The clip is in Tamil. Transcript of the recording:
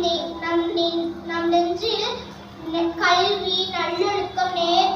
நம் நெஞ்சில் கல்வி நல்லொழுக்கம் நேர்